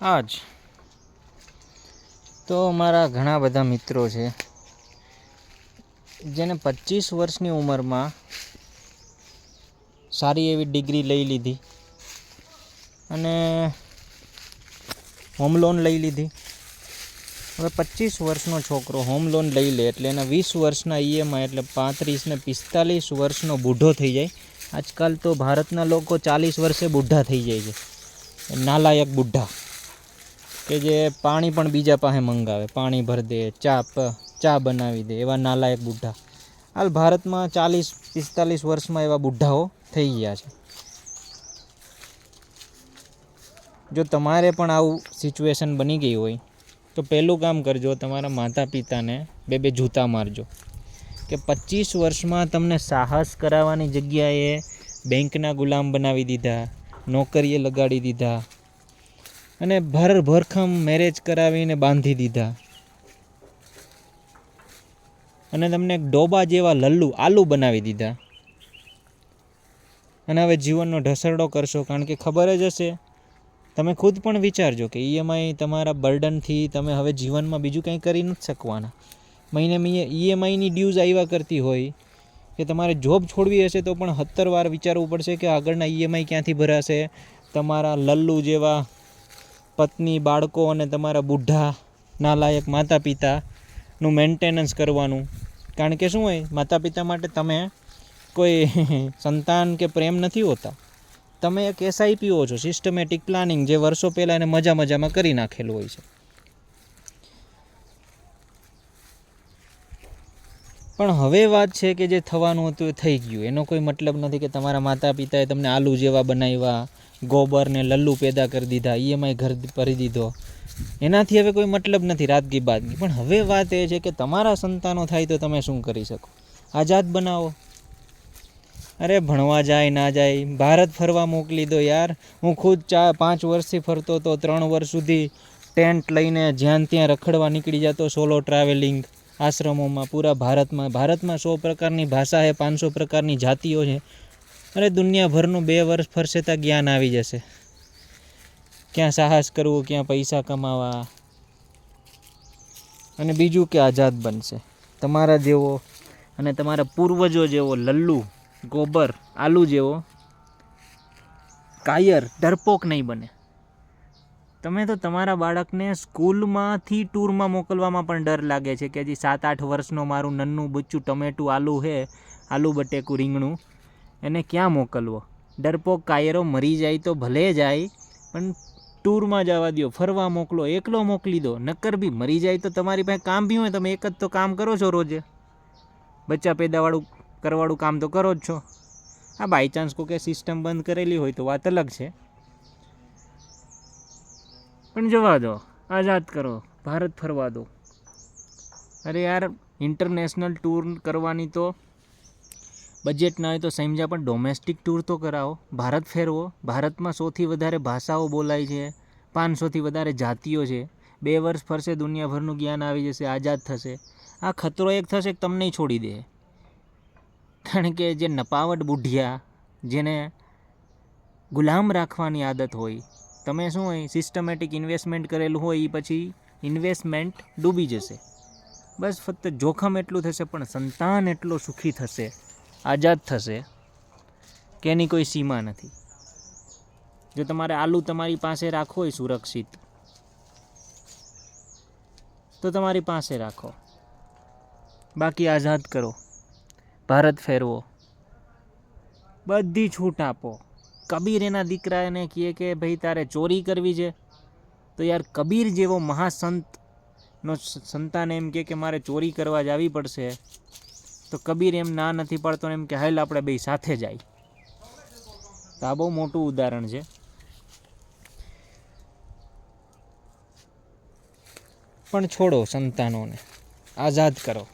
આ જ. તો મારા ઘણા બધા મિત્રો છે, જેને પચીસ વર્ષની ઉંમરમાં સારી એવી ડિગ્રી લઈ લીધી અને હોમ લોન લઈ લીધી. હવે પચીસ વર્ષનો છોકરો હોમ લોન લઈ લે એટલે એના વીસ વર્ષના ઈએમઆઈ એટલે પાંત્રીસ ને પિસ્તાલીસ વર્ષનો બુઢો થઈ જાય. આજકાલ તો ભારતના લોકો ચાલીસ વર્ષે બુઢા થઈ જાય છે. નાલાયક બુઢા. કે જે પાણી પણ બીજા પાસે મંગાવે. પાણી ભરી દે, ચા ચા બનાવી દે, એવા નાલાયક બુઢા. હાલ ભારતમાં ચાલીસ, પિસ્તાલીસ વર્ષમાં એવા બુઢાઓ થઈ ગયા છે. જો તમારે પણ આવું સિચ્યુએશન બની ગઈ હોય, તો પહેલું કામ કરજો, તમારા માતા પિતાને બે બે જૂતા મારજો. કે પચીસ વર્ષમાં તમને સાહસ કરાવવાની જગ્યાએ બેંકના ગુલામ બનાવી દીધા, નોકરીએ લગાડી દીધા અને ભર ભરખમ મેરેજ કરાવીને બાંધી દીધા. અને તમને ડોબા જેવા લલ્લુ આલુ બનાવી દીધા. અને હવે જીવનનો ઢસરડો કરશો કારણ કે ખબર જ હશે. તમે ખુદ પણ વિચારજો કે ઈએમઆઈ તમારા બર્ડનથી તમે હવે જીવનમાં બીજું કંઈ કરી નથી શકવાના. મહિને મહિને ઈએમઆઈની ડ્યુઝ આવ્યા કરતી હોય કે તમારે જોબ છોડવી હશે તો પણ સત્તર વાર વિચારવું પડશે કે આગળના ઈએમઆઈ ક્યાંથી ભરાશે? તમારા લલ્લુ જેવા પત્ની, બાળકો અને તમારા બુઢા નાલાયક માતા પિતાનું મેન્ટેનન્સ કરવાનું. કારણ કે શું હોય માતા પિતા માટે તમે કોઈ સંતાન કે પ્રેમ નથી હોતા. તમે એક એસઆઈપીઓ છો સિસ્ટમેટિક પ્લાનિંગ જે વર્ષો પહેલાં એને મજા મજામાં કરી નાખેલું હોય છે. પણ હવે વાત છે કે જે થવાનું હતું એ થઈ ગયું. એનો કોઈ મતલબ નથી કે તમારા માતા પિતાએ તમને આલુ જેવા બનાવ્યા ગોબર ને લલ્લુ પેદા કરી દીધા, ઈએમઆઈ ઘર ભરી દીધો. એનાથી હવે કોઈ મતલબ નથી રાતગી બાદગી પણ હવે વાત એ છે કે તમારા સંતાનો થાય તો તમે શું કરી શકો? આઝાદ બનાવો. અરે, ભણવા જાય, ના જાય, ભારત ફરવા મોકલી દો યાર. હું ખુદ ચા, પાંચ વર્ષથી ફરતો તો ત્રણ વર્ષ સુધી ટેન્ટ લઈને જ્યાં ત્યાં રખડવા નીકળી જતો સોલો ટ્રાવેલિંગ આશ્રમોમાં, પૂરા ભારતમાં. ભારતમાં સો પ્રકારની ભાષા છે, પાંચસો પ્રકારની જાતિઓ છે. અરે દુનિયાભરનું બે વર્ષ ફરશે ત્યાં જ્ઞાન આવી જશે. ક્યાં સાહસ કરવું, ક્યાં પૈસા કમાવા. અને બીજું કે આઝાદ બનશે. તમારા જેવો અને તમારા પૂર્વજો જેવો લલ્લુ, ગોબર, આલુ જેવો કાયર, ડરપોક નહીં બને. તમે તો તમારા બાળકને સ્કૂલમાંથી ટૂરમાં મોકલવામાં પણ ડર લાગે છે કે હજી સાત આઠ વર્ષનો મારું નન્નું બચ્ચું ટમેટું, આલુ હે, આલુ બટેકું રીંગણું. એને ક્યાં મોકલવો? ડરપોક કાયરો મરી જાય તો ભલે જાય, પણ ટૂરમાં જવા દો ફરવા મોકલો, એકલો મોકલી દો. નક્કર બી મરી જાય તો તમારી પાસે કામ બી હોય, તમે એક જ તો કામ કરો છો રોજે. બચ્ચા પેદાવાળું કરવાળું કામ તો કરો જ છો. હા બાય ચાન્સ કોઈ સિસ્ટમ બંધ કરેલી હોય તો વાત અલગ છે. પણ જવા દો, આઝાદ કરો, ભારત ફરવા દો. અરે યાર ઇન્ટરનેશનલ ટૂર કરવાની તો બજેટ ના હોય તો સમજ્યા પણ ડોમેસ્ટિક ટૂર તો કરાવો. ભારત ફેરવો. ભારતમાં સૌથી વધારે ભાષાઓ બોલાય છે. પાંચસોથી વધારે જાતિઓ છે. બે વર્ષ ફરશે, દુનિયાભરનું જ્ઞાન આવી જશે, આઝાદ થશે. આ ખતરો એક થશે કે તમને છોડી દે. કારણ કે જે નપાવટ બુઢિયા, જેને ગુલામ રાખવાની આદત હોય, તમે શું હોય સિસ્ટમેટિક ઇન્વેસ્ટમેન્ટ કરેલું હોય એ પછી ઇન્વેસ્ટમેન્ટ ડૂબી જશે. બસ ફક્ત જોખમ એટલું થશે, પણ સંતાન એટલો સુખી થશે. આઝાદ થશે કે એની કોઈ સીમા નથી. જો તમારે આલુ તમારી પાસે રાખવો હોય સુરક્ષિત. તો તમારી પાસે રાખો. બાકી આઝાદ કરો. ભારત ફેરવો. બધી છૂટ આપો. કબીર એના દીકરાને કહે કે, ભાઈ, તારે ચોરી કરવી છે. તો યાર, કબીર જેવો મહાસંતનો સંતાન એમ કહે કે, મારે ચોરી કરવા જ આવી પડશે. તો કબીર એમ ના નથી પાડતો એમ કે હાલ આપણે બે સાથે જાય. તો આ બહુ મોટું ઉદાહરણ છે. પણ છોડો સંતાનોને, આઝાદ કરો.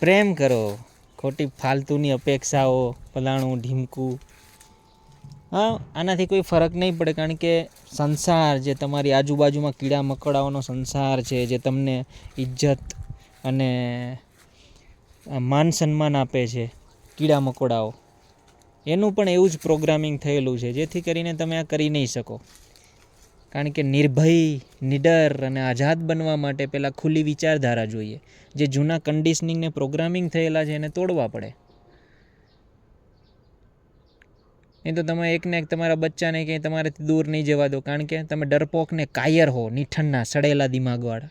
પ્રેમ કરો, ખોટી ફાલતુની અપેક્ષાઓ ફલાણું ઢીમકું. હા, આનાથી કોઈ ફરક નહીં પડે કારણ કે સંસાર જે તમારી આજુબાજુમાં કીડા મકોડાઓનો સંસાર છે, જે તમને ઇજ્જત અને માન સન્માન આપે છે, કીડા મકોડાઓ. એનું પણ એવું જ પ્રોગ્રામિંગ થયેલું છે, જેથી કરીને તમે આ કરી નહીં શકો. કારણ કે નિર્ભય, નિડર અને આઝાદ બનવા માટે પહેલાં ખુલ્લી વિચારધારા જોઈએ, જે જૂના કન્ડિશનિંગને પ્રોગ્રામિંગ થયેલા છે એને તોડવા પડે. એ તો તમે એકને એક તમારા બચ્ચાને ક્યાંય તમારાથી દૂર નહીં જવા દો, કારણ કે તમે ડરપોક ને કાયર હો, નીઠણના, સડેલા દિમાગવાળા.